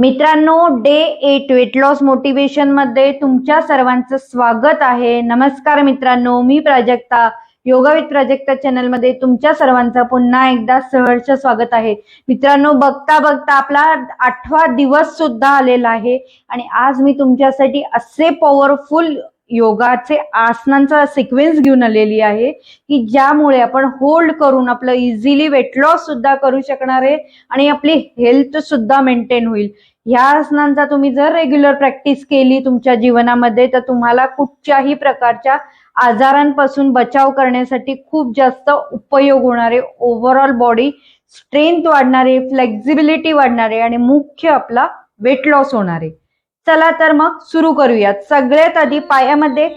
मित्रांनो day eight weight loss मोटिवेशनमध्ये तुमच्या सर्वांचं स्वागत आहे. नमस्कार मित्रांनो मी प्राजक्ता योगा विथ प्राजक्ता चॅनलमध्ये तुमच्या सर्वांचं पुन्हा एकदा सहर्ष स्वागत आहे. मित्रांनो बघता बघता आपला आठवा दिवस सुद्धा आलेला आहे आणि आज मी तुमच्यासाठी असे पॉवरफुल योगाचे आसनांचा सिक्वेन्स घेऊन आलेली आहे की ज्यामुळे आपण होल्ड करून आपलं इझिली वेट लॉस सुद्धा करू शकणार आहे आणि आपली हेल्थ सुद्धा मेंटेन होईल. ह्या आसनांचा तुम्ही जर रेग्युलर प्रॅक्टिस केली तुमच्या जीवनामध्ये तर तुम्हाला कुठच्याही प्रकारच्या आजारांपासून बचाव करण्यासाठी खूप जास्त उपयोग होणारे ओव्हरऑल बॉडी स्ट्रेंथ वाढणारे फ्लेक्झिबिलिटी वाढणारे आणि मुख्य आपला वेट लॉस होणारे. चला तर मग सुरू करूयात. सगळ्यात आधी पायामध्ये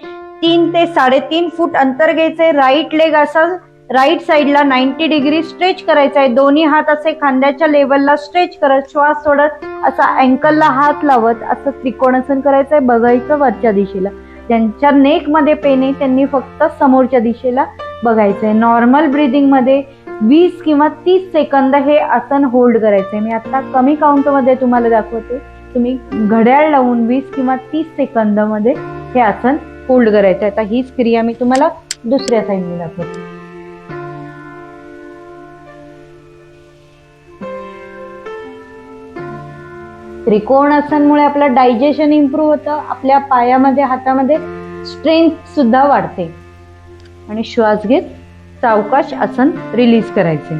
तीन ते साडेतीन फूट अंतर घ्यायचे राईट लेग असा राईट साईडला नाईन्टी डिग्री स्ट्रेच करायचा आहे. दोन्ही हात असे खांद्याच्या लेवलला स्ट्रेच करत श्वास सोडत असा अँकलला हात लावत असं त्रिकोणासन करायचंय बघायचं वरच्या दिशेला. ज्यांच्या नेकमध्ये पेन आहे त्यांनी फक्त समोरच्या दिशेला बघायचंय नॉर्मल ब्रिदिंगमध्ये वीस किंवा तीस सेकंद हे आसन होल्ड करायचंय मी आत्ता कमी काउंटमध्ये तुम्हाला दाखवते. तुम्ही घड्याळ लावून वीस किंवा तीस सेकंदमध्ये हे आसन होल्ड करायचं आता हीच क्रिया मी तुम्हाला दुसऱ्या साईडने दाखवते. त्रिकोणासनमुळे आपलं डायजेशन इम्प्रूव्ह होतं आपल्या पायामध्ये हातामध्ये स्ट्रेंथ सुद्धा वाढते. आणि श्वास घेत सावकाश आसन रिलीज करायचे.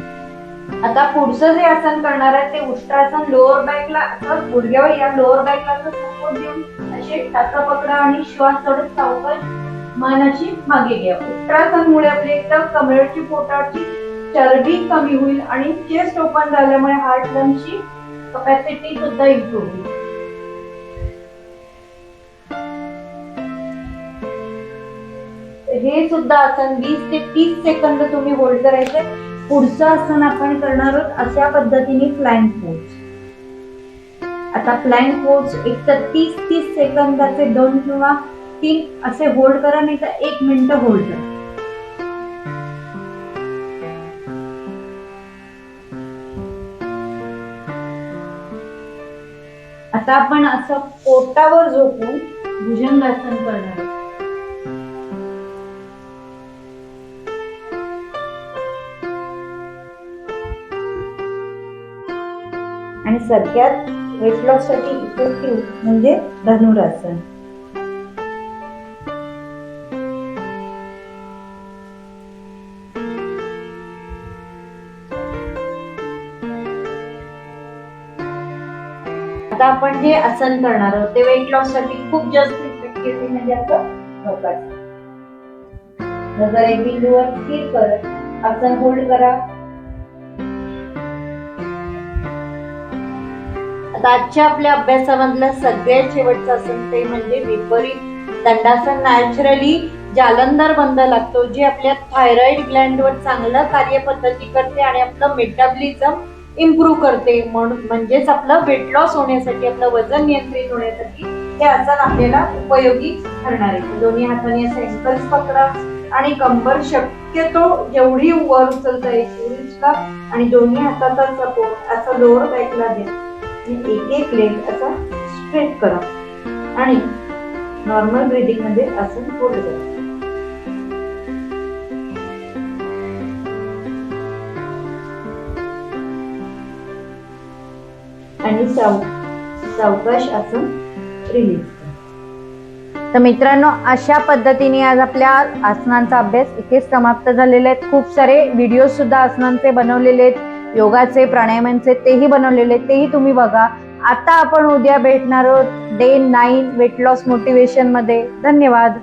आता पुढचं जे आसन करणार आहे ते उष्ट्रासन लोअर बॅकला असं गुडघ्यावर या लोअर बॅकला सपोर्ट देऊन असे टाचा पकडा आणि श्वास सोडत सावकाश मानाची मागे घ्या. उष्ट्रासनमुळे आपली एकदम कमरेची पोटाची चरबी कमी होईल आणि चेस्ट ओपन झाल्यामुळे हार्ट लंगची कपॅसिटी सुद्धा इम्प्रूव्ह होईल. हे सुद्धा आसन वीस ते तीस सेकंद तुम्ही होल्ड करायचे. पुढचं आसन आपण करणार आहोत अशा पद्धतीने फ्लँक पोच आता फ्लँक पोच एक तर तीस तीस सेकंदाचे दोन किंवा तीन असे होल्ड करा नाही तर एक मिनिट होल्ड करा. आता आपण असं पोटावर झोपून भुजंगासन करणार. आणि सगळ्यात वेट लॉससाठी इफेक्टिव्ह म्हणजे धनुरासन. आता आपण जे आसन करणार आहोत ते वेट लॉससाठी खूप जास्त इफेक्टिव्ह म्हणजे असं झोपायचं नजर एक बिंदूवर स्थिर करत आसन होल्ड करा. आता आजच्या आपल्या अभ्यासामधलं सगळ्यात शेवटचं आसन ते म्हणजे विपरीत दंडासन. नॅचरली जालंधर बंद लागतो जे आपल्या थायरॉइड ग्लँडवर चांगलं कार्यपद्धती करते आणि आपलं मेटाबॉलिझम इम्प्रूव्ह करते. म्हणून म्हणजेच आपलं वेट लॉस होण्यासाठी आपलं वजन नियंत्रित होण्यासाठी हे आसन आपल्याला उपयोगी ठरणार आहे. दोन्ही हाताने असं अँकल्स पकडा आणि कंबर शक्यतो जेवढी वर उचलता येईल तेवढी उचला आणि दोन्ही हाताचा सपोर्ट असा लोअर बॅकला द्या. एक एक लेग असा स्ट्रेट करा. आणि नॉर्मल ब्रिदिंगमध्ये आसन पूर्ण करा आणि साव सावकाश आसन रिलीज तर मित्रांनो अशा पद्धतीने आज आपल्या आसनांचा अभ्यास इथेच समाप्त झालेले आहेत. खूप सारे व्हिडिओ सुद्धा आसनांचे बनवलेले आहेत. योगाचे प्राणायामांचे तेही बनवलेले आहेत. तेही तुम्ही बघा. आता आपण उद्या भेटणार आहोत डे नाईन वेट लॉस मोटिवेशनमध्ये धन्यवाद.